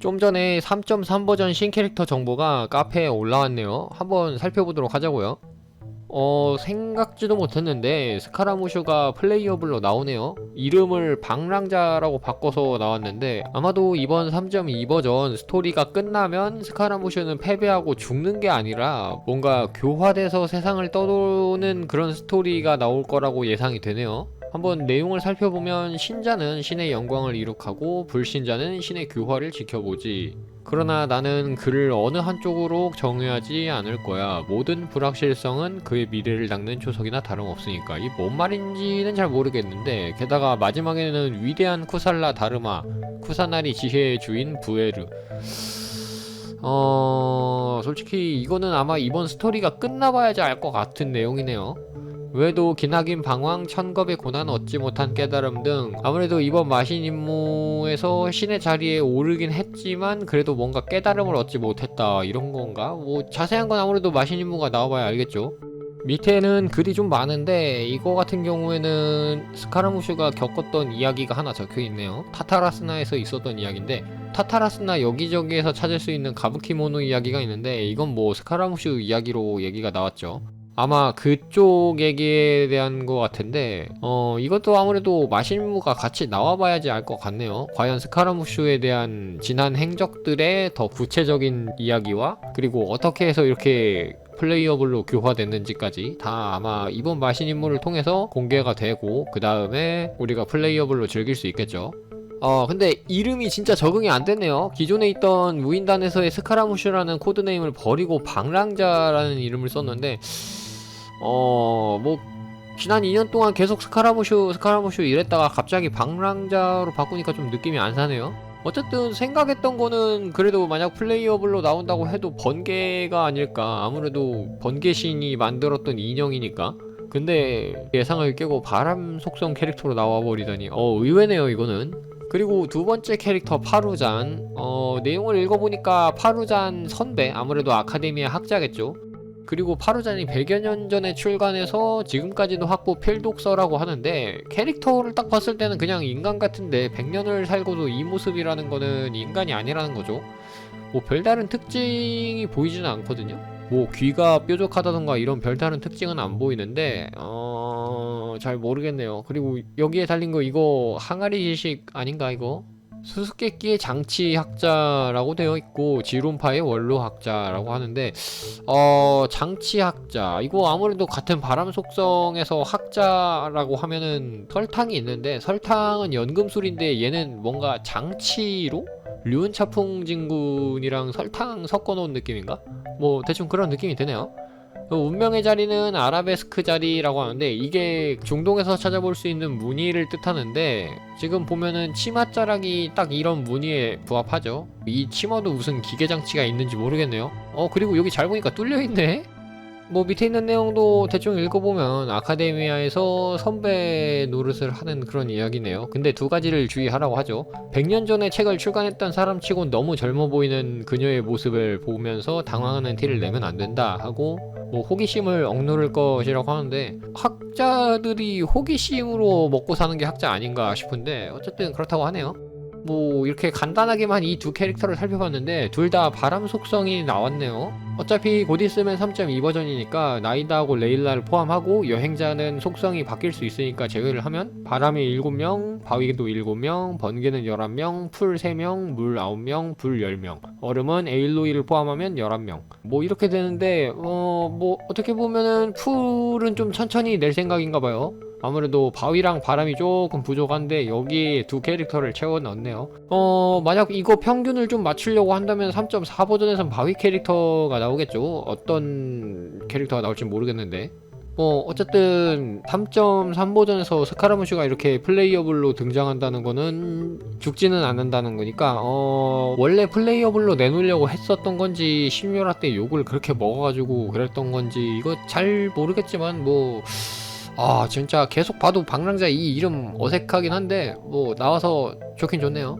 좀 전에 3.3 버전 신캐릭터 정보가 카페에 올라왔네요. 한번 살펴보도록 하자고요. 어, 생각지도 못했는데 스카라무슈가 플레이어블로 나오네요. 이름을 방랑자라고 바꿔서 나왔는데 아마도 이번 3.2 버전 스토리가 끝나면 스카라무슈는 패배하고 죽는 게 아니라 뭔가 교화돼서 세상을 떠도는 그런 스토리가 나올 거라고 예상이 되네요. 한번 내용을 살펴보면 신자는 신의 영광을 이룩하고 불신자는 신의 교화를 지켜보지. 그러나 나는 그를 어느 한쪽으로 정의하지 않을 거야. 모든 불확실성은 그의 미래를 닦는 초석이나 다름없으니까. 이 뭔 말인지는 잘 모르겠는데 게다가 마지막에는 위대한 쿠살라 다르마, 쿠사나리 지혜의 주인 부에르. 어... 솔직히 이거는 아마 이번 스토리가 끝나봐야지 알 것 같은 내용이네요. 외도 기나긴 방황, 천겁의 고난 얻지 못한 깨달음 등 아무래도 이번 마신 임무에서 신의 자리에 오르긴 했지만 그래도 뭔가 깨달음을 얻지 못했다 이런 건가? 뭐 자세한 건 아무래도 마신 임무가 나와봐야 알겠죠. 밑에는 글이 좀 많은데 이거 같은 경우에는 스카라무슈가 겪었던 이야기가 하나 적혀 있네요. 타타라스나에서 있었던 이야기인데 타타라스나 여기저기에서 찾을 수 있는 가부키모노 이야기가 있는데 이건 뭐 스카라무슈 이야기로 얘기가 나왔죠. 아마 그쪽 얘기에 대한 것 같은데 어 이것도 아무래도 마신무가 같이 나와봐야지 알 것 같네요. 과연 스카라무슈에 대한 지난 행적들의 더 구체적인 이야기와 그리고 어떻게 해서 이렇게 플레이어블로 교화됐는지까지 다 아마 이번 마신 임무를 통해서 공개가 되고 그 다음에 우리가 플레이어블로 즐길 수 있겠죠. 어 근데 이름이 진짜 적응이 안 됐네요. 기존에 있던 무인단에서의 스카라무슈라는 코드네임을 버리고 방랑자라는 이름을 썼는데 어, 뭐, 지난 2년 동안 계속 스카라무슈, 스카라무슈 이랬다가 갑자기 방랑자로 바꾸니까 좀 느낌이 안 사네요. 어쨌든 생각했던 거는 그래도 만약 플레이어블로 나온다고 해도 번개가 아닐까. 아무래도 번개신이 만들었던 인형이니까. 근데 예상을 깨고 바람 속성 캐릭터로 나와버리다니, 어, 의외네요, 이거는. 그리고 두 번째 캐릭터 파루잔. 어, 내용을 읽어보니까 파루잔 선배, 아무래도 아카데미아 학자겠죠. 그리고 파루잔이 100여 년 전에 출간해서 지금까지도 확보 필독서라고 하는데 캐릭터를 딱 봤을 때는 그냥 인간 같은데 100년을 살고도 이 모습이라는 거는 인간이 아니라는 거죠. 뭐 별다른 특징이 보이지는 않거든요. 뭐 귀가 뾰족하다던가 이런 별다른 특징은 안 보이는데 어... 잘 모르겠네요. 그리고 여기에 달린 거 이거 항아리 지식 아닌가 이거? 수수께끼의 장치학자라고 되어 있고 지론파의 원로학자라고 하는데 어 장치학자 이거 아무래도 같은 바람 속성에서 학자라고 하면은 설탕이 있는데 설탕은 연금술인데 얘는 뭔가 장치로 류은차풍 진군이랑 설탕 섞어놓은 느낌인가? 뭐 대충 그런 느낌이 드네요. 그 운명의 자리는 아라베스크 자리라고 하는데 이게 중동에서 찾아볼 수 있는 무늬를 뜻하는데 지금 보면은 치맛자락이 딱 이런 무늬에 부합하죠. 이 치마도 무슨 기계 장치가 있는지 모르겠네요. 어 그리고 여기 잘 보니까 뚫려 있네 뭐 밑에 있는 내용도 대충 읽어보면 아카데미아에서 선배 노릇을 하는 그런 이야기네요. 근데 두 가지를 주의하라고 하죠. 100년 전에 책을 출간했던 사람치곤 너무 젊어 보이는 그녀의 모습을 보면서 당황하는 티를 내면 안 된다 하고 뭐 호기심을 억누를 것이라고 하는데 학자들이 호기심으로 먹고 사는 게 학자 아닌가 싶은데 어쨌든 그렇다고 하네요. 뭐 이렇게 간단하게만 이 두 캐릭터를 살펴봤는데 둘 다 바람 속성이 나왔네요. 어차피 곧 있으면 3.2 버전이니까 나이다하고 레일라를 포함하고 여행자는 속성이 바뀔 수 있으니까 제외를 하면 바람이 7명, 바위도 7명, 번개는 11명, 풀 3명, 물 9명, 불 10명, 얼음은 에일로이를 포함하면 11명. 뭐 이렇게 되는데 어 뭐 어떻게 보면은 풀은 좀 천천히 낼 생각인가 봐요. 아무래도 바위랑 바람이 조금 부족한데 여기에 두 캐릭터를 채워 넣었네요. 어, 만약 이거 평균을 좀 맞추려고 한다면 3.4 버전에선 바위 캐릭터가 나오겠죠. 어떤 캐릭터가 나올지 모르겠는데. 뭐 어쨌든 3.3 버전에서 스카라무슈가 이렇게 플레이어블로 등장한다는 거는 죽지는 않는다는 거니까 어 원래 플레이어블로 내놓으려고 했었던 건지 심요라 때 욕을 그렇게 먹어가지고 그랬던 건지 이거 잘 모르겠지만 뭐 아 진짜 계속 봐도 방랑자 이 이름 어색하긴 한데 뭐 나와서 좋긴 좋네요